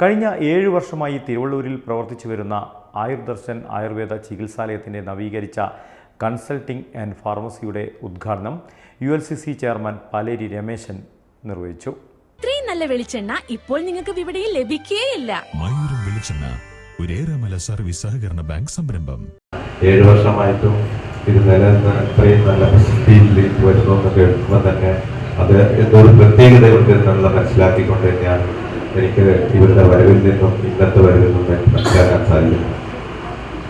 കഴിഞ്ഞ ഏഴ് വർഷമായി തിരുവള്ളൂരിൽ പ്രവർത്തിച്ചു വരുന്ന ആയുർദർശൻ ആയുർവേദ ചികിത്സാലയത്തിന്റെ നവീകരിച്ച കൺസൾട്ടിംഗ് ആൻഡ് ഫാർമസിയുടെ ഉദ്ഘാടനം U L C C chairman Paleri Rameshan നിർവഹിച്ചു. ഇത്രയും നല്ല വെളിച്ചെണ്ണ ഇപ്പോൾ നിങ്ങൾക്ക് വിപണിയിൽ ലഭിക്കുകയില്ല മയൂരം വെളിച്ചെണ്ണ ഒരേറെമല സർവീസ് സഹകരണ ബാങ്ക് സംരംഭം. ഏഴ് വർഷമായിട്ടും ഇത് നിലനിന്ന് ഇത്രയും നല്ല പ്രസിദ്ധിയിൽ വരുന്നു എന്ന് കേൾക്കുമ്പോൾ തന്നെ അത് എന്തോ ഒരു പ്രത്യേകതയുണ്ട് എന്നുള്ളത് മനസ്സിലാക്കിക്കൊണ്ട് തന്നെയാണ് എനിക്ക് ഇവരുടെ വരവിൽ നിന്നും ഇന്നത്തെ വരവിൽ നിന്നും മനസ്സിലാക്കാൻ സാധിക്കുന്നു.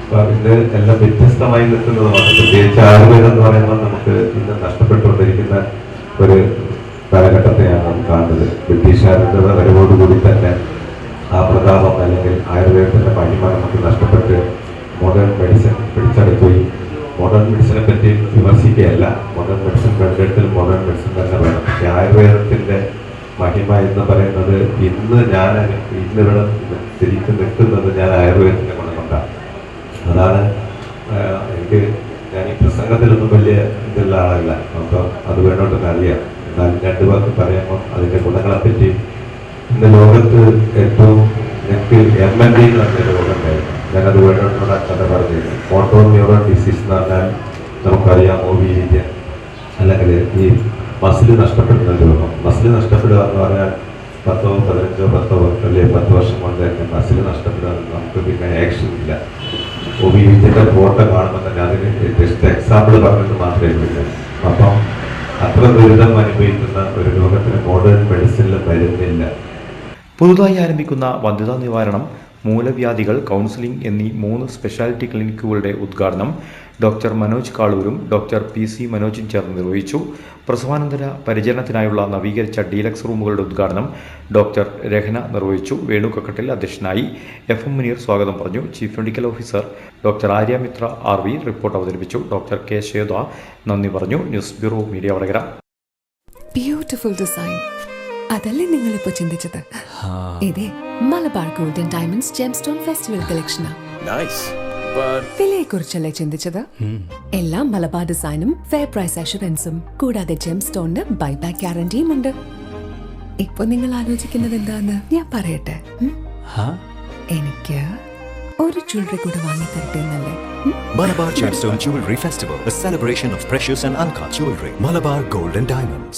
അപ്പൊ അതിന്റെ എല്ലാം വ്യത്യസ്തമായി നിൽക്കുന്നതുമാണ് പ്രത്യേകിച്ച് ആയുർവേദം എന്ന് പറയുമ്പോൾ നമുക്ക് ഇന്ന് നഷ്ടപ്പെട്ടുകൊണ്ടിരിക്കുന്ന ഒരു കാലഘട്ടത്തെയാണ് നാം കാണുന്നത്. ബ്രിട്ടീഷുകാരുടെ വരവോടുകൂടി തന്നെ ആ പ്രതാപം അല്ലെങ്കിൽ ആയുർവേദത്തിന്റെ മഹിമ നമുക്ക് നഷ്ടപ്പെട്ട് മോഡേൺ മെഡിസിൻ പിടിച്ചെടുക്കുകയും മോഡേൺ മെഡിസിനെ പറ്റി വിമർശിക്കുകയല്ല. മോഡേൺ മെഡിസിൻ കണ്ടെടുത്തിൽ മോഡേൺ മെഡിസിൻ തന്നെ വേണം. ആയുർവേദത്തിന്റെ മഹിമ എന്ന് പറയുന്നത് ഇന്ന് ഞാൻ ഇന്നിവിടെ ശരിക്കും നിൽക്കുന്നത് ഞാൻ ആയുർവേദത്തിന്റെ ഗുണം കൊണ്ടാണ് അതാണ് എനിക്ക് ഞാൻ ഈ പ്രസംഗത്തിലൊന്നും വലിയ ഇതുള്ള ആളല്ല. അപ്പോൾ അത് വേണ്ടോട്ടൊക്കെ അറിയാം. എന്നാലും രണ്ടു വാക്ക് പറയുമ്പോൾ അതിന്റെ ഗുണങ്ങളെ പറ്റി ഇന്ന് ലോകത്ത് ഏറ്റവും എനിക്ക് എം എൽ ഡി എന്ന് പറഞ്ഞ രോഗം ഉണ്ടായിരുന്നു. ഞാനത് വേണ്ടോട്ടുള്ള കഥ പറഞ്ഞിരുന്നു ഫോട്ടോ ന്യൂറോ ഡിസീസ് എന്ന് പറഞ്ഞാൽ നമുക്കറിയാം ഒ വി അല്ലെങ്കിൽ ഈ മസിൽ നഷ്ടപ്പെടുന്ന രോഗം മസിൽ നഷ്ടപ്പെടുക എന്ന് പറഞ്ഞാൽ പത്തോ പതിനഞ്ചോ പത്തോ അല്ലെങ്കിൽ പത്ത് വർഷം കൊണ്ട് തന്നെ മസിൽ നഷ്ടപ്പെടുക നമുക്ക് പിന്നെ ആക്ഷൻ ഇല്ല. ഒ വി വിദ്യയുടെ ഫോട്ടോ കാണുമ്പോൾ തന്നെ അതിന് ജസ്റ്റ് എക്സാമ്പിൾ പറഞ്ഞിട്ട് മാത്രമേ ഉള്ളൂ അപ്പം അത്ര ദുരിതം അനുഭവിക്കുന്ന ഒരു രോഗത്തിന് മോഡേൺ മെഡിസിനിൽ വരുന്നില്ല പുതുതായി ആരംഭിക്കുന്ന വന്ധ്യതാ നിവാരണം മൂലവ്യാധികൾ കൗൺസിലിംഗ് എന്നീ മൂന്ന് സ്പെഷ്യാലിറ്റി ക്ലിനിക്കുകളുടെ ഉദ്ഘാടനം ഡോക്ടർ മനോജ് കാളൂരും ഡോക്ടർ പി. സി. മനോജും ചേർന്ന് നിർവഹിച്ചു. പ്രസവാനന്തര പരിചരണത്തിനായുള്ള നവീകരിച്ച ഡീലക്സ് റൂമുകളുടെ ഉദ്ഘാടനം ഡോക്ടർ രഹന നിർവഹിച്ചു. വേണു കക്കട്ടിൽ അധ്യക്ഷനായി എഫ്. എം. മുനീർ സ്വാഗതം പറഞ്ഞു. Chief medical officer doctor Aryamithra R. V. Report അവതരിപ്പിച്ചു. Doctor K. ശ്വേത നന്ദി പറഞ്ഞു. News bureau media Vadakara. Beautiful design അതല്ലേ നിങ്ങൾ ഇപ്പൊ ചിന്തിച്ചത് ഇതേ Malabar golden diamonds gemstone festival കളക്ഷനാ വിലയെ കുറിച്ചല്ലേ ചിന്തിച്ചത്? എല്ലാം മലബാർ ഡിസൈനും ഫെയർ പ്രൈസ് അഷുറൻസും കൂടാതെ ജെം സ്റ്റോണിന് ബൈബാക്ക് ഗ്യാരണ്ടിയും ഉണ്ട്. ഇപ്പൊ നിങ്ങൾ ആലോചിക്കുന്നത് എന്താന്ന് ഞാൻ പറയട്ടെ? എനിക്ക് ഒരു ജ്വല്ലറി കൂടെ വാങ്ങി തരട്ടെ എന്നല്ലേ? ഉം? Malabar Gemstone celebration of a and of precious Malabar golden diamonds.